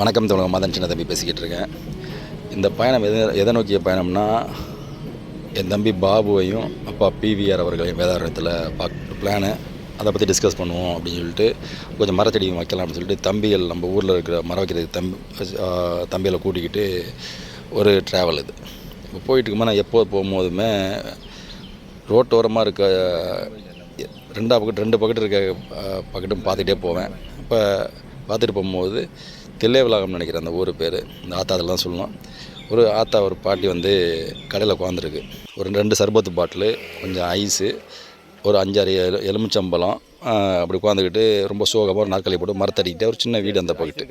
வணக்கம் தமிழக மதன் சின்ன தம்பி பேசிக்கிட்டு இருக்கேன். இந்த பயணம் எது எதை நோக்கிய பயணம்னா என் தம்பி பாபுவையும் அப்பா பிவிஆர் அவர்களையும் வேதாரத்தில் பார்க்க பிளானு அதை பற்றி டிஸ்கஸ் பண்ணுவோம் அப்படின்னு சொல்லிட்டு கொஞ்சம் மரச்செடி வைக்கலாம் அப்படின்னு சொல்லிட்டு தம்பிகள் நம்ம ஊரில் இருக்கிற மரம் வைக்கிறது தம்பி தம்பியில் கூட்டிக்கிட்டு ஒரு ட்ராவல் இது. இப்போ போயிட்டு இருக்கும்போது நான் எப்போ போகும்போதுமே ரோட்டோரமாக இருக்க ரெண்டா பக்கெட் ரெண்டு பக்கெட் இருக்க பக்கெட்டும் பார்த்துட்டே போவேன். இப்போ பார்த்துட்டு போகும்போது தில்லைவிலாகம் நினைக்கிறேன் அந்த ஊர் பேர் இந்த ஆத்தா அதில் தான் சொல்லணும் ஒரு ஆத்தா ஒரு பாட்டி வந்து கடையில் உட்காந்துருக்கு ஒரு ரெண்டு சர்பத்து பாட்டிலு கொஞ்சம் ஐஸு ஒரு அஞ்சாறு எலு எலுமிச்சம்பழம் அப்படி உட்காந்துக்கிட்டு ரொம்ப சோகமாக ஒரு நாற்காலி போட்டு மரத்தடிக்கிட்டே ஒரு சின்ன வீடு அந்த பக்கெட்டு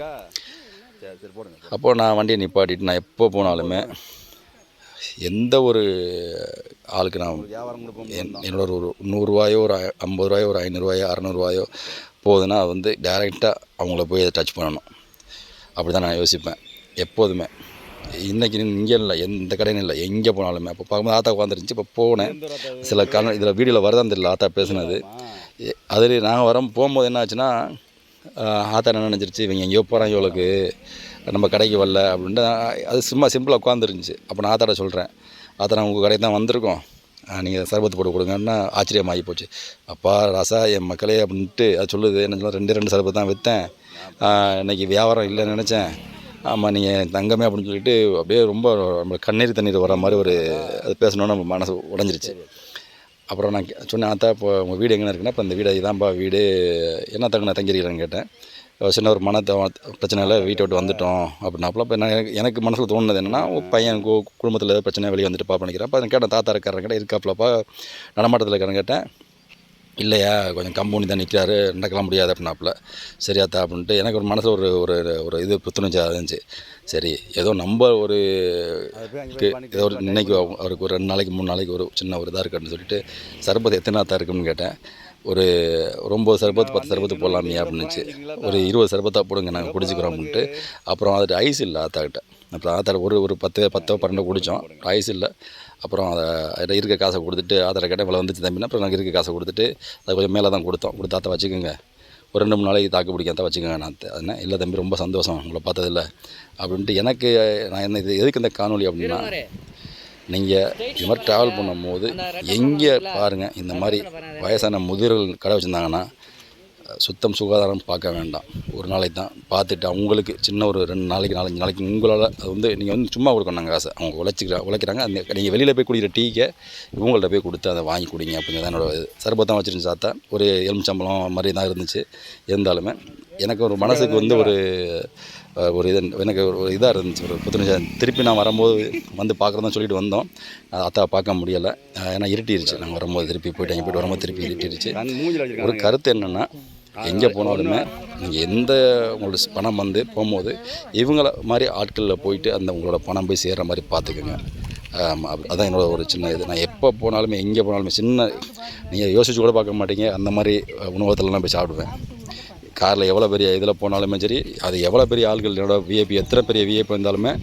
அப்போது நான் வண்டியை நிப்பாட்டிட்டு நான் எப்போ போனாலுமே எந்த ஒரு ஆளுக்கு நான் என் என்னோட ஒரு நூறுரூவாயோ ஒரு ஐம்பது ரூபாயோ ஒரு ஐநூறுரூவாயோ அறநூறுவாயோ போகுதுன்னா அது வந்து டேரெக்டாக அவங்கள போய் அதை டச் பண்ணணும். அப்படி தான் நான் யோசிப்பேன். எப்போதுமே. இன்றைக்கி இங்கே இல்லை எந்த கடையும் இல்லை எங்கே போனாலுமே. அப்போ பார்க்கும்போது ஆத்தா உட்காந்துருந்துச்சு இப்போ போனேன். சில கண இதில் வீடியோவில் வரதான் தெரியல ஆத்தா பேசுனது. அதில் நாங்கள் வரோம் போகும்போது என்ன ஆச்சுன்னா ஆத்தா என்ன நினச்சிருச்சு இவங்க எங்கேயோ போகிறாங்க இவளுக்கு. நம்ம கடைக்கு வரல அப்படின்ட்டு அது சும்மா சிம்பிளாக உட்காந்துருந்துச்சு அப்போ நான் ஆத்தாட சொல்கிறேன் ஆத்தா நான் உங்கள் கடைக்கு தான் வந்திருக்கோம். நீங்கள் சர்பத்து போட்டு கொடுங்கன்னா ஆச்சரியமாகி போச்சு. அப்பா ராசா என் மக்களே அப்படின்ட்டு அது சொல்லுது. என்ன சொல்ல ரெண்டு ரெண்டு சர்பத்து தான் விற்றேன் இன்னைக்கு வியாபாரம் இல்லைன்னு நினச்சேன். ஆமாம் நீங்கள் தங்கமே அப்படின்னு சொல்லிட்டு அப்படியே ரொம்ப நம்மளுக்கு கண்ணீர் தண்ணீர் வர மாதிரி ஒரு அது பேசணுன்னு நம்ம மனசு உடஞ்சிருச்சு. அப்புறம் நான் கே- சொன்னேன் அத்தா இப்போ உங்கள் வீடு எங்கே இருக்குன்னா இப்போ இந்த வீடு இதான்ப்பா வீடு. என்ன தங்க நான் தங்கியிருக்கிறேன்னு கேட்டேன். சின்ன ஒரு மன பிரச்சனையில் வீட்டை விட்டு வந்துட்டோம். அப்படின்னாப்புல இப்போ நான் எனக்கு எனக்கு மனசில் தோணுனது என்னென்னா பையன் கு குடும்பத்தில் ஏதாவது பிரச்சனை வெளியே வந்துட்டு பாப்பா நினைக்கிறேன். அப்போ கேட்டேன் தாத்தா இருக்காரன் கேட்டேன் இருக்காப்புலப்பா நடமாட்டத்தில் இருக்காரன் கேட்டேன். இல்லையா கொஞ்சம் கம்பெனி தான் நிற்கிறாரு நடக்கலாம் முடியாது அப்படின்னாப்புல. சரியாத்தா அப்படின்ட்டு எனக்கு ஒரு மனசில் ஒரு ஒரு ஒரு இது புத்துணர்ச்சியாக இருந்துச்சு. சரி ஏதோ நம்ம ஒரு ஏதோ ஒரு இன்னைக்கு அவருக்கு ஒரு ரெண்டு நாளைக்கு மூணு நாளைக்கு ஒரு சின்ன ஒரு இதாக இருக்குன்னு சொல்லிட்டு சர்பத்து எத்தனை ஆத்தா இருக்குன்னு கேட்டேன். ஒரு ஒரு ஒம்பது சர்பத்து பத்து சர்பத்து போடலாமே அப்படின்னுச்சு ஒரு இருபது சர்பத்தாக போடுங்க நாங்கள் குடிச்சிக்கிறோம் அப்படின்ட்டு அப்புறம் அது ஐஸ் இல்லை ஆத்தாக்கிட்ட அப்புறம் ஆத்தாட ஒரு ஒரு பத்து பத்தோ பன்னெண்டோ குடித்தோம் ஐஸ் இல்லை. அப்புறம் அதை இருக்க காசை கொடுத்துட்டு ஆத்தாட கேட்டேன் இவ்வளோ வந்துச்சு தம்பினா அப்புறம் நாங்கள் இருக்க காசை கொடுத்துட்டு அது கொஞ்சம் மேலே தான் கொடுத்தோம். கொடுத்து ஆத்தா வச்சுக்கோங்க. ஒரு ரெண்டு மூணு நாளைக்கு தாக்கு பிடிக்காத வச்சுக்கோங்க நான் என்ன? இல்லை தம்பி ரொம்ப சந்தோஷம். உங்களை பார்த்ததில்ல. அப்படின்ட்டு எனக்கு நான் என்ன இது எதுக்கு இந்த காணொலி அப்படின்னா நீங்கள் இது மாதிரி ட்ராவல் பண்ணும்போது எங்கே பாருங்கள் இந்த மாதிரி வயசான முதிர்கள் கடை வச்சுருந்தாங்கன்னா சுத்தம் சுகாதாரம் பார்க்க வேண்டாம். ஒரு நாளைக்கு தான் பார்த்துட்டு அவங்களுக்கு சின்ன ஒரு ரெண்டு நாளைக்கு நாலஞ்சு நாளைக்கு உங்களால் அது வந்து நீங்கள் வந்து சும்மா கொடுக்கணும் நாங்கள் காசை அவங்க உழைச்சிக்கிறா உழைக்கிறாங்க. அந்த நீங்கள் வெளியில் போய் குடிக்கிற டீக்கை இவங்கள்ட்ட போய் கொடுத்து அதை வாங்கி குடிங்க அப்படிங்கிறது என்னோட இது. சர்பத்தான் வச்சுருந்து சாத்தா ஒரு எலுமிச்சம்பழம் மாதிரி தான் இருந்துச்சு. இருந்தாலுமே எனக்கு ஒரு மனசுக்கு வந்து ஒரு ஒரு இது எனக்கு ஒரு இதாக இருந்துச்சு. ஒரு புத்துணர்ச்சி திருப்பி நான் வரும்போது வந்து பார்க்குறதான் சொல்லிட்டு வந்தோம். அது அத்தா பார்க்க முடியலை. ஏன்னா இருட்டிருச்சு. நாங்கள் வரும்போது திருப்பி போயிட்டு போயிட்டு வரும்போது திருப்பி இருட்டிருச்சு. ஒரு கருத்து என்னென்னா எங்கே போனாலுமே நீங்கள் எந்த உங்களோட பணம் வந்து போகும்போது இவங்கள மாதிரி ஆட்களில் போயிட்டு அந்த உங்களோட பணம் போய் சேர்கிற மாதிரி பார்த்துக்குங்க. அதான் என்னோட ஒரு சின்ன இது. நான் எப்போ போனாலுமே எங்கே போனாலுமே சின்ன நீங்கள் யோசிச்சு கூட பார்க்க மாட்டீங்க. அந்த மாதிரி உணவகத்துலலாம் போய் சாப்பிடுவேன். காரில் எவ்வளோ பெரிய இதில் போனாலுமே சரி அது எவ்வளோ பெரிய ஆள்கள் என்னோட விஐபி எத்தனை பெரிய விஐபி வந்தாலுமே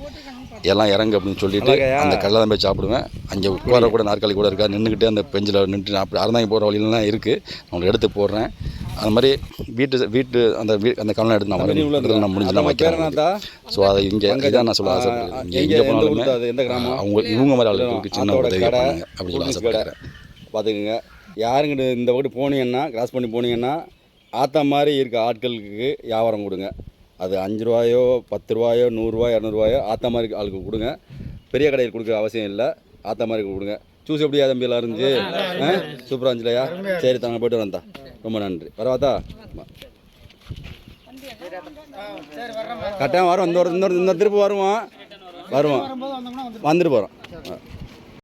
எல்லாம் இறங்கு அப்படின்னு சொல்லிட்டு அந்த கடையில் தான் போய் சாப்பிடுவேன். அங்கே உட்கார கூட நாற்காலி கூட இருக்கா நின்றுக்கிட்டே அந்த பெஞ்சில் நின்று நான் அப்படி அறந்தாங்க போகிற வழியிலலாம் இருக்குது அவங்களை எடுத்து போடுறேன். அது மாதிரி வீட்டு வீட்டு அந்த வீ அந்த கலனை எடுத்து நான் நான் முடிஞ்சு நான். வைக்கிறேன் ஸோ அதை இங்கே இதான் நான் சொல்ல ஆசைப்படுறேன். இங்கே எங்கே போனாலுமே அவங்க இவங்க மாதிரி ஆளுங்களுக்கு சின்ன உதவி சொல்லி ஆசைப்படுறேன். பார்த்துக்குங்க. யாருங்கிட்ட இந்த பக்கம் போனீங்கன்னா கிராஸ் பண்ணி போனீங்கன்னா ஆத்தா மாதிரி இருக்க ஆட்களுக்கு வியாபாரம் கொடுங்க. அது அஞ்சு ரூபாயோ பத்து ரூபாயோ நூறுரூவா இரநூறுவாயோ ஆத்தா மாதிரி ஆளுக்கு கொடுங்க. பெரிய கடையில் கொடுக்குற அவசியம் இல்லை. ஆத்தா மாதிரி கொடுங்க. ஜூஸ் எப்படியா தம்பி எல்லாம் இருந்துச்சு ஆ? சூப்பராக இருந்துச்சுலையா சரி தாங்க போய்ட்டு வரந்தா ரொம்ப நன்றி. வரவாத்தா கரெக்டாக வரோம். இந்த ஒரு இன்னொரு இன்னொரு திருப்பு வருவோம். வருவோம். வந்துட்டு போகிறோம்